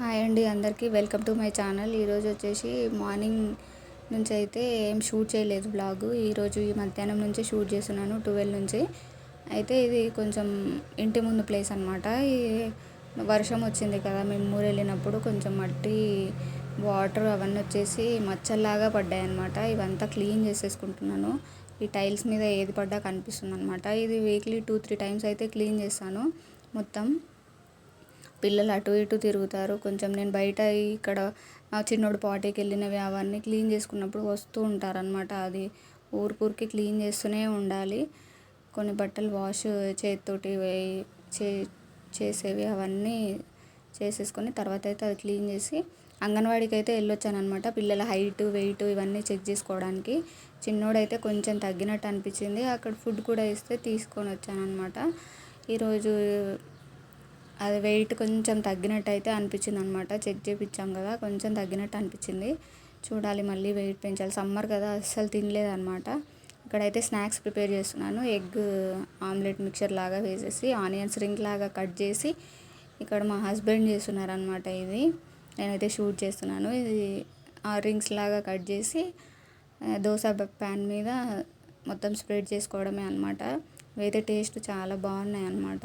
Hi అండి అందరికీ. Welcome to my channel. ఈరోజు వచ్చేసి మార్నింగ్ నుంచి అయితే ఏం షూట్ చేయలేదు బ్లాగ్. ఈరోజు ఈ మధ్యాహ్నం నుంచి షూట్ చేస్తున్నాను ట్వెల్వ్ నుంచి. అయితే ఇది కొంచెం ఇంటి ముందు ప్లేస్ అనమాట ఈ వర్షం వచ్చింది కదా మేము ఊరు వెళ్ళినప్పుడు కొంచెం మట్టి వాటర్ అవన్నీ వచ్చేసి మచ్చల్లాగా పడ్డాయి అనమాట ఇవంతా క్లీన్ చేసేసుకుంటున్నాను. ఈ టైల్స్ మీద ఏది పడ్డా కనిపిస్తుంది అనమాట ఇది వీక్లీ టూ త్రీ టైమ్స్ అయితే క్లీన్ చేస్తాను మొత్తం. పిల్లలు అటు ఇటు తిరుగుతారు. కొంచెం నేను బయట ఇక్కడ చిన్నోడు పార్టీకి వెళ్ళినవి అవన్నీ క్లీన్ చేసుకున్నప్పుడు వస్తూ ఉంటారనమాట అది ఊరికూరికి క్లీన్ చేస్తూనే ఉండాలి. కొన్ని బట్టలు వాష్ చేతితోటి చే చేసేవి అవన్నీ చేసేసుకొని తర్వాత అయితే అది క్లీన్ చేసి అంగన్వాడీకి అయితే వెళ్ళొచ్చాను అనమాట పిల్లల హైట్ వెయిట్ ఇవన్నీ చెక్ చేసుకోవడానికి. చిన్నోడైతే కొంచెం తగ్గినట్టు అనిపించింది. అక్కడ ఫుడ్ కూడా ఇస్తే తీసుకొని వచ్చాను అనమాట ఈరోజు అది వెయిట్ కొంచెం తగ్గినట్టు అయితే అనిపించింది అనమాట చెక్ చేయించాం కదా కొంచెం తగ్గినట్టు అనిపించింది. చూడాలి మళ్ళీ వెయిట్ పెంచాలి. సమ్మర్ కదా అస్సలు తినలేదు అనమాట ఇక్కడైతే స్నాక్స్ ప్రిపేర్ చేస్తున్నాను. ఎగ్ ఆమ్లెట్ మిక్చర్ లాగా వేసేసి ఆనియన్స్ రింగ్ లాగా కట్ చేసి ఇక్కడ మా హస్బెండ్ చేస్తున్నారు అనమాట ఇది. నేనైతే షూట్ చేస్తున్నాను. ఇది ఆ రింగ్స్ లాగా కట్ చేసి దోశ ప్యాన్ మీద మొత్తం స్ప్రెడ్ చేసుకోవడమే అనమాట. ఇవైతే టేస్ట్ చాలా బాగున్నాయి అనమాట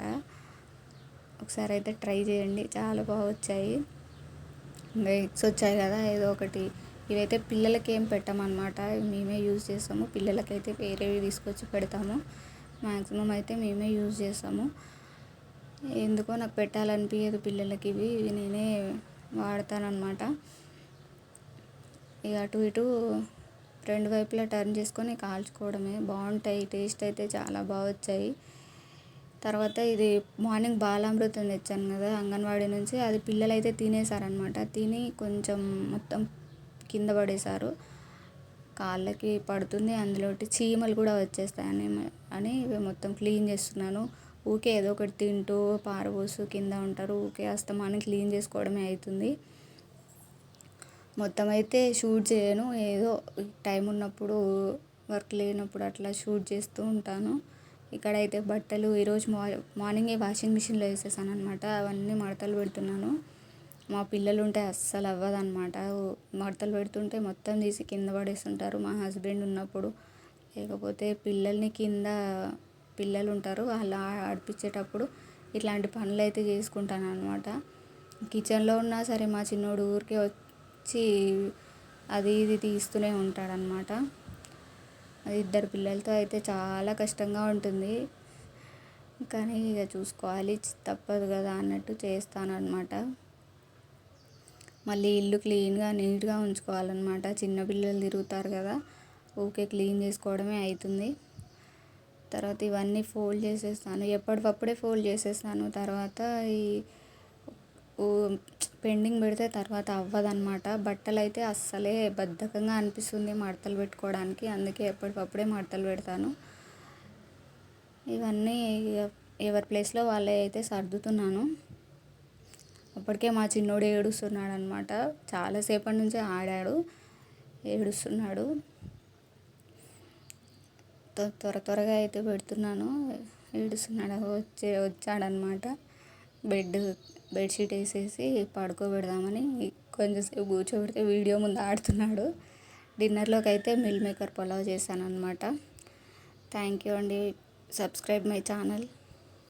ఒకసారి అయితే ట్రై చేయండి. చాలా బాగా వచ్చాయి. ఇంకా ఎగ్స్ వచ్చాయి కదా ఏదో ఒకటి. ఇవైతే పిల్లలకి ఏం పెట్టమన్నమాట. మేమే యూజ్ చేస్తాము. పిల్లలకైతే వేరేవి తీసుకొచ్చి పెడతాము. మ్యాక్సిమం అయితే మేమే యూజ్ చేస్తాము. ఎందుకో నాకు పెట్టాలనిపించదు పిల్లలకి ఇవి. నేనే వాడతానమాట ఇక అటు ఇటు రెండు వైపులా టర్న్ చేసుకొని కాల్చుకోవడమే. బాగుంటాయి. టేస్ట్ అయితే చాలా బాగా వచ్చాయి. తర్వాత ఇది మార్నింగ్ బాలామృతం తెచ్చాను కదా అంగన్వాడీ నుంచి. అది పిల్లలు అయితే తినేసారనమాట తిని కొంచెం మొత్తం కింద పడేశారు. కాళ్ళకి పడుతుంది అందులోటి చీమలు కూడా వచ్చేస్తాయని అని మొత్తం క్లీన్ చేస్తున్నాను. ఊకే ఏదో ఒకటి తింటూ పారబోసు కింద ఉంటారు. ఊకే అస్తమానం క్లీన్ చేసుకోవడమే అవుతుంది మొత్తం అయితే షూట్ చేయను. ఏదో టైం ఉన్నప్పుడు వర్క్ లేనప్పుడు అట్లా షూట్ చేస్తూ ఉంటాను. ఇక్కడైతే బట్టలు ఈరోజు మార్నింగే వాషింగ్ మిషన్లో వేసేసాను అనమాట అవన్నీ మడతలు పెడుతున్నాను. మా పిల్లలు ఉంటే అస్సలు అవ్వదన్నమాట. మడతలు పెడుతుంటే మొత్తం తీసి కింద పడేస్తుంటారు. మా హస్బెండ్ ఉన్నప్పుడు లేకపోతే పిల్లల్ని కింద పిల్లలు ఉంటారు అలా ఆడిపించేటప్పుడు ఇట్లాంటి పనులు అయితే చేసుకుంటాను అనమాట కిచెన్లో ఉన్నా సరే మా చిన్నోడు ఊరికే వచ్చి అది ఇది తీస్తూనే ఉంటాడనమాట ఇద్దరు పిల్లలతో అయితే చాలా కష్టంగా ఉంటుంది. కానీ ఇక చూసుకోవాలి తప్పదు కదా అన్నట్టు చేస్తాను అనమాట మళ్ళీ ఇల్లు క్లీన్గా నీట్గా ఉంచుకోవాలన్నమాట. చిన్నపిల్లలు తిరుగుతారు కదా ఊకే క్లీన్ చేసుకోవడమే అవుతుంది తర్వాత ఇవన్నీ ఫోల్డ్ చేసేస్తాను. ఎప్పటికప్పుడే ఫోల్డ్ చేసేస్తాను. తర్వాత ఈ పెండింగ్ పెడితే తర్వాత అవ్వదన్నమాట. బట్టలు అయితే అస్సలే బద్ధకంగా అనిపిస్తుంది మడతలు పెట్టుకోవడానికి. అందుకే ఎప్పటికప్పుడే మడతలు పెడతాను. ఇవన్నీ ఎవరి ప్లేస్లో వాళ్ళే అయితే సర్దుతున్నాను. అప్పటికే మా చిన్నోడు ఏడుస్తున్నాడు అనమాట చాలాసేపటి నుంచి ఆడాడు. ఏడుస్తున్నాడు. త్వర త్వరగా అయితే పెడుతున్నాను. ఏడుస్తున్నాడు. వచ్చే వచ్చాడనమాట బెడ్ బెడ్షీట్ వేసేసి పడుకోబెడదామని కొంచెంసేపు కూర్చోబెడితే వీడియో ముందు ఆడుతున్నాడు. డిన్నర్లోకి అయితే మిల్ మేకర్ పొలావ్ చేశాను అనమాట థ్యాంక్ యూ అండి. Subscribe my channel.